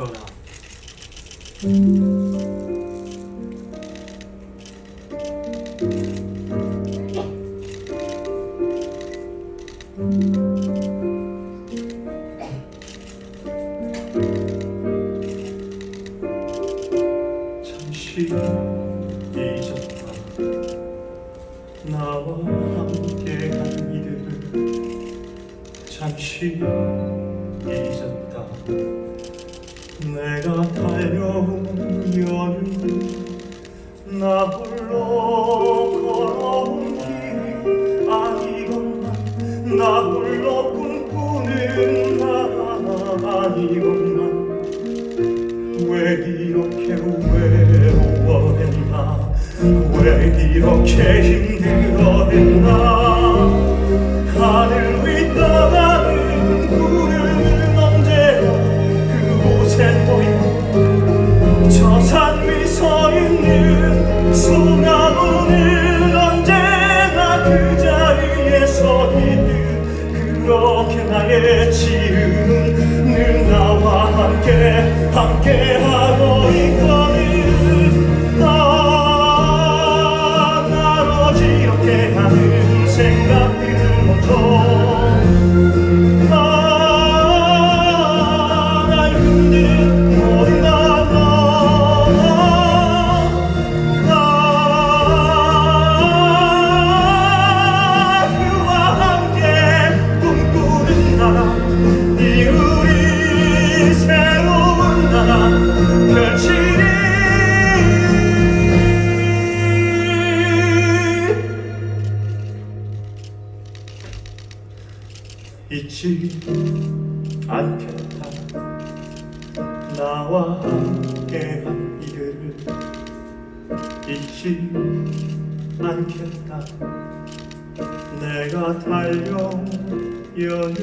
전하. 잠시 잊었다 나와 함께한 이들을 잠시 잊었다 내가 달려온 여유를 나 홀로 걸어온 길이 아니건만 나 홀로 꿈꾸는 나 아니건만 왜 이렇게 외로워했나? 왜 이렇게 힘들어했나? 하늘 소나무는 언제나 그 자리에 서 있는 그렇게 나의 지음은 늘 나와 함께 함께 잊지 않겠다. 나와 함께한 이들을 잊지 않겠다. 내가 달려온 여유를